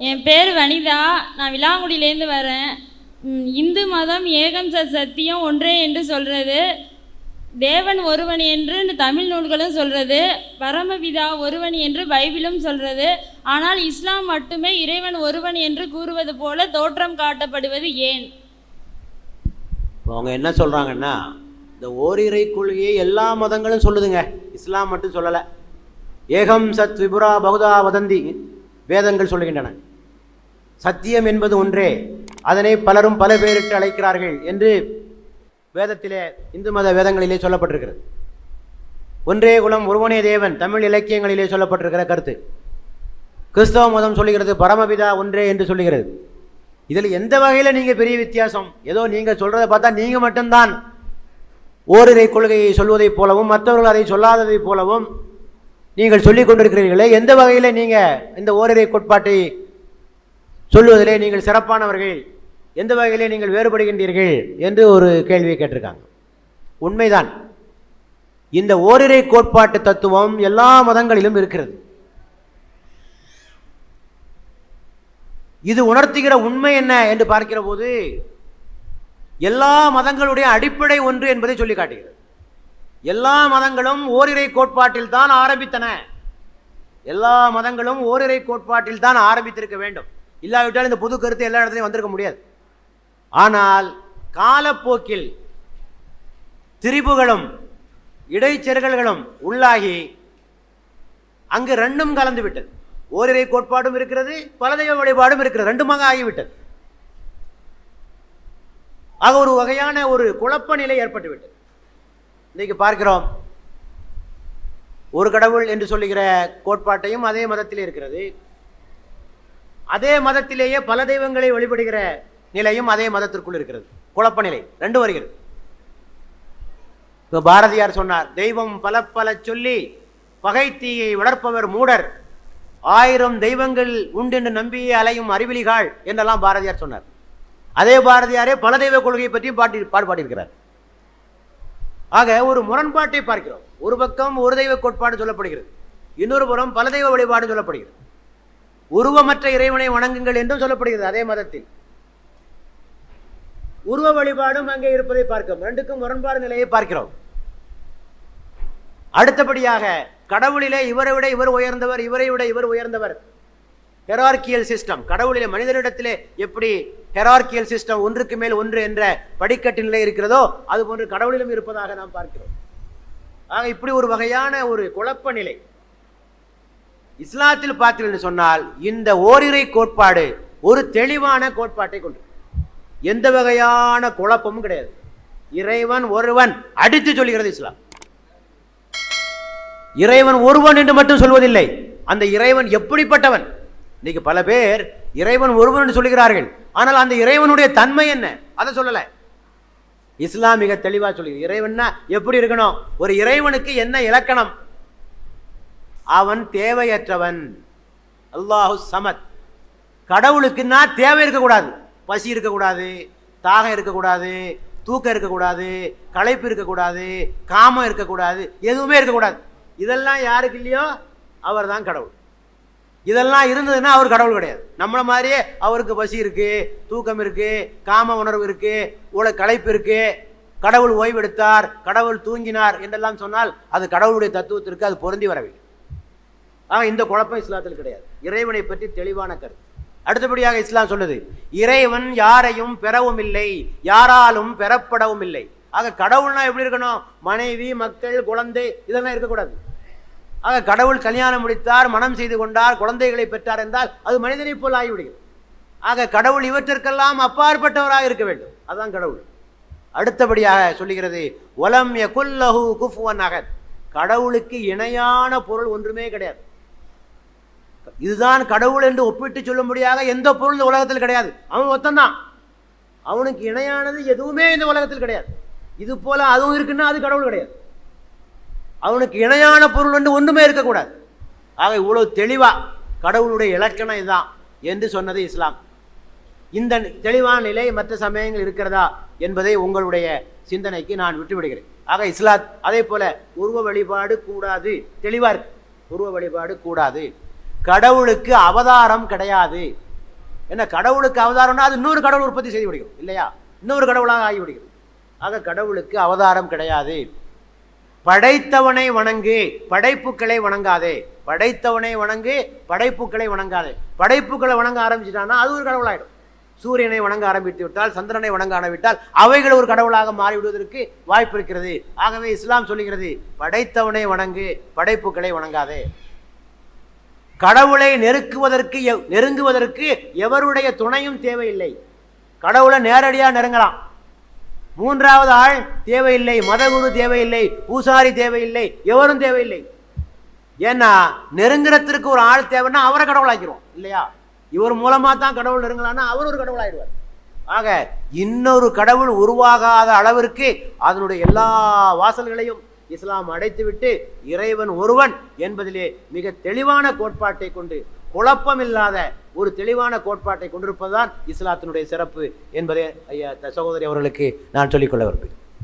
என் பேர் வனிதா. நான் விலாங்குடியிலேருந்து வரேன். இந்து மதம் ஏகம் ச சத்தியம் ஒன்றே என்று சொல்கிறது தேவன் ஒருவன் என்று இந்த தமிழ் நூல்களும் சொல்கிறது பரமபிதா ஒருவன் என்று பைபிளும் சொல்கிறது ஆனால் இஸ்லாம் மட்டுமே இறைவன் ஒருவன் என்று கூறுவது போல தோற்றம் காட்டப்படுவது ஏன்? அவங்க என்ன சொல்கிறாங்கன்னா இந்த ஓரிரை கொள்கையை எல்லா மதங்களும் சொல்லுதுங்க. இஸ்லாம் மட்டும் சொல்லலை. ஏகம் சத் விபுரா பகுதா வதந்தி வேதங்கள் சொல்லுகின்றன. சத்தியம் என்பது ஒன்றே. அதனை பலரும் பல பேரிட்டு அழைக்கிறார்கள் என்று வேதத்திலே இந்து மத வேதங்களிலே சொல்லப்பட்டிருக்கிறது. ஒன்றே குலம் ஒருவனே தேவன் தமிழ் இலக்கியங்களிலே சொல்லப்பட்டிருக்கிற கருத்து. கிறிஸ்தவ மதம் சொல்லுகிறது பரமபிதா ஒன்றே என்று சொல்லுகிறது. இதில் எந்த வகையில் நீங்கள் பெரிய வித்தியாசம்? ஏதோ நீங்கள் சொல்கிறத பார்த்தா நீங்கள் மட்டும்தான் ஓரிரை கொள்கையை சொல்வதைப் போலவும் மற்றவர்கள் அதை சொல்லாததைப் போலவும் நீங்கள் சொல்லிக் கொண்டிருக்கிறீர்களே. எந்த வகையில் நீங்கள் இந்த ஓரிரை கோட்பாட்டை சொல்லுவதிலே நீங்கள் சிறப்பானவர்கள். எந்த வகையிலே நீங்கள் வேறுபடுகின்றீர்கள் என்று ஒரு கேள்வியை கேட்டிருக்காங்க. உண்மைதான். இந்த ஓரிரை கோட்பாட்டு தத்துவம் எல்லா மதங்களிலும் இருக்கிறது. இது உணர்த்துகிற உண்மை என்ன என்று பார்க்கிற போது எல்லா மதங்களுடைய அடிப்படை ஒன்று என்பதை சொல்லி காட்டுகிறது. எல்லா மதங்களும் ஓரிரை கோட்பாட்டில் தான் ஆரம்பித்தன. எல்லா மதங்களும் ஓரிரை கோட்பாட்டில் தான் ஆரம்பித்திருக்க வேண்டும். இல்லாவிட்டால் இந்த புது கருத்து எல்லா இடத்துலையும் வந்திருக்க முடியாது. ஆனால் காலப்போக்கில் திரிபுகளும் இடைச்செருகல்களும் உள்ளாகி அங்கு ரெண்டும் கலந்து விட்டது. ஓரிரை கோட்பாடும் இருக்கிறது பலதெய்வ வழிபாடும் இருக்கிறது ரெண்டுமாக ஆகிவிட்டது. ஆக ஒரு வகையான ஒரு குழப்ப நிலை ஏற்பட்டுவிட்டது இன்னைக்கு பார்க்கிறோம் ஒரு கடவுள் என்று சொல்லுகிற கோட்பாட்டையும் அதே மதத்தில் இருக்கிறது. அதே மதத்திலேயே பல தெய்வங்களை வழிபடுகிற நிலையும் அதே மதத்திற்குள் இருக்கிறது. குழப்ப நிலை. ரெண்டு வருகிறது. இப்போ பாரதியார் சொன்னார் தெய்வம் பல பல சொல்லி பகை தீயை வளர்ப்பவர் மூடர். ஆயிரம் தெய்வங்கள் உண்டென்று நம்பியே அலையும் அறிவிலிகாள் என்றெல்லாம் பாரதியார் சொன்னார். அதே பாரதியாரே பல தெய்வ கொள்கையை பற்றியும் பாட்டி பாடுபாடியிருக்கிறார் ஆக ஒரு முரண்பாட்டை பார்க்கிறோம். ஒரு பக்கம் ஒரு தெய்வ கோட்பாடு சொல்லப்படுகிறது. இன்னொரு புறம் பல தெய்வ வழிபாடு சொல்லப்படுகிறது. உருவமற்ற இறைவனை வணங்குங்கள் என்றும் சொல்லப்படுகிறது அதே மதத்தில். உருவ வழிபாடும் அங்கே இருப்பதை பார்க்கிறோம். ரெண்டுக்கும் முரண்பாடு நிலையை பார்க்கிறோம். அடுத்தபடியாக கடவுளிலே இவரை விட இவர் உயர்ந்தவர் இவரை விட இவர் உயர்ந்தவர். ஹெரார்கியல் சிஸ்டம் கடவுளிலே மனிதனிடத்திலே எப்படி ஹெரார்கியல் சிஸ்டம் ஒன்றுக்கு மேல் ஒன்று என்ற படிக்கட்டு நிலை இருக்கிறதோ அது போன்று கடவுளிலும் இருப்பதாக நாம் பார்க்கிறோம். ஆக இப்படி ஒரு வகையான ஒரு குழப்ப நிலை. இஸ்லாத்தில் பார்த்தீர்கள் சொன்னால் இந்த ஓரிரை கோட்பாடு ஒரு தெளிவான கோட்பாட்டை கொண்டு எந்த வகையான குழப்பமும் கிடையாது. இறைவன் ஒருவன் அடித்து சொல்கிறது இஸ்லாம். இறைவன் ஒருவன் என்று மட்டும் சொல்வதில்லை அந்த இறைவன் எப்படிப்பட்டவன்? இன்னைக்கு பல பேர் இறைவன் ஒருவன் என்று சொல்கிறார்கள். ஆனால் அந்த இறைவனுடைய தன்மை என்ன? அதை சொல்லலை. இஸ்லாம் மிக தெளிவாக சொல்லுது இறைவன்னா எப்படி இருக்கணும்? ஒரு இறைவனுக்கு என்ன இலக்கணம்? அவன் தேவையற்றவன். அல்லாஹு சமத். கடவுளுக்குன்னா தேவை இருக்கக்கூடாது. பசி இருக்கக்கூடாது தாகம் இருக்கக்கூடாது தூக்கம் இருக்கக்கூடாது களைப்பு இருக்கக்கூடாது காமம் இருக்கக்கூடாது எதுவுமே இருக்கக்கூடாது. இதெல்லாம் யாருக்கு இல்லையோ? அவர் தான் கடவுள். இதெல்லாம் இருந்ததுன்னா அவர் கடவுள் கிடையாது. நம்மளை மாதிரியே அவருக்கு பசி இருக்குது தூக்கம் இருக்குது காம உணர்வு இருக்குது உல களைப்பு இருக்குது கடவுள் ஓய்வெடுத்தார் கடவுள் தூங்கினார் என்றெல்லாம் சொன்னால் அது கடவுளுடைய தத்துவத்திற்கு அது பொருந்தி வரவில்லை. ஆக இந்த குழப்பம் இஸ்லாத்தில் கிடையாது. இறைவனை பற்றி தெளிவான கருத்து. அடுத்தபடியாக இஸ்லாம் சொல்லுது இறைவன் யாரையும் பெறவும் இல்லை யாராலும் பெறப்படவும் இல்லை ஆக கடவுள்னா எப்படி இருக்கணும்? மனைவி மக்கள் குழந்தை இதெல்லாம் இருக்கக்கூடாது. ஆக கடவுள் கல்யாணம் முடித்தார் மனம் செய்து கொண்டார் குழந்தைகளை பெற்றார் என்றால் அது மனிதனைப் போல் ஆகிவிடுகிறது. ஆக கடவுள் இவற்றிற்கெல்லாம் அப்பாற்பட்டவராக இருக்க வேண்டும். அதுதான் கடவுள். அடுத்தபடியாக சொல்லுகிறது ஒலம் குல்லஹு குஃபுவன் அகத். கடவுளுக்கு இணையான பொருள் ஒன்றுமே கிடையாது. இதுதான் கடவுள் என்று ஒப்பிட்டு சொல்ல முடியாத எந்த பொருள் உலகத்தில் கிடையாது. அவன் ஒத்தந்தான். அவனுக்கு இணையானது எதுவுமே இந்த உலகத்தில் கிடையாது. இது போல அதுவும் இருக்குன்னா அது கடவுள் கிடையாது. அவனுக்கு இணையான பொருள் என்று ஒன்றுமே இருக்கக்கூடாது. ஆக இவ்வளவு தெளிவாக கடவுளுடைய இலக்கணம் இதுதான் என்று சொன்னது இஸ்லாம். இந்த தெளிவான நிலை மற்ற சமயங்கள் இருக்கிறதா என்பதை உங்களுடைய சிந்தனைக்கு நான் விட்டுவிடுகிறேன். ஆக இஸ்லாத் அதே போல உருவ வழிபாடு கூடாது. தெளிவாக இருக்கு. உருவ வழிபாடு கூடாது. கடவுளுக்கு அவதாரம் கிடையாது. என்ன கடவுளுக்கு அவதாரம்னா அது இன்னொரு கடவுள் உற்பத்தி செய்து விடுகிறது இல்லையா? இன்னொரு கடவுளாக ஆகிவிடுகிறது ஆக கடவுளுக்கு அவதாரம் கிடையாது. படைத்தவனை வணங்கு படைப்புக்களை வணங்காதே. படைத்தவனை வணங்கு படைப்புக்களை வணங்காதே. படைப்புக்களை வணங்க ஆரம்பிச்சிட்டான்னா அது ஒரு கடவுளாயிடும். சூரியனை வணங்க ஆரம்பித்து விட்டால் சந்திரனை வணங்க ஆரம்பித்தால் அவைகள் ஒரு கடவுளாக மாறிவிடுவதற்கு வாய்ப்பு இருக்கிறது. ஆகவே இஸ்லாம் சொல்லுகிறது படைத்தவனை வணங்கு படைப்புக்களை வணங்காதே. கடவுளை நெருக்குவதற்கு நெருங்குவதற்கு எவருடைய துணையும் தேவையில்லை. கடவுளை நேரடியாக நெருங்கலாம். மூன்றாவது ஆள் தேவையில்லை மதகுரு தேவையில்லை பூசாரி தேவையில்லை எவரும் தேவையில்லை. ஏன்னா நெருங்குறதுக்கு ஒரு ஆள் தேவைன்னா அவரை கடவுளாக்கிறோம் இல்லையா? இவர் மூலமாக தான் கடவுள் நெருங்கலான்னா அவர் ஒரு கடவுளாயிடுவார். ஆக இன்னொரு கடவுள் உருவாகாத அளவிற்கு அதனுடைய எல்லா வாசல்களையும் இஸ்லாம் அடைத்துவிட்டு இறைவன் ஒருவன் என்பதிலே மிக தெளிவான கோட்பாட்டை கொண்டு குழப்பமில்லாத ஒரு தெளிவான கோட்பாட்டை கொண்டிருப்பதுதான் இஸ்லாத்தினுடைய சிறப்பு என்பதை ஐயா த- சகோதரி அவர்களுக்கு நான் சொல்லிக்கொள்ள விரும்புகிறேன்.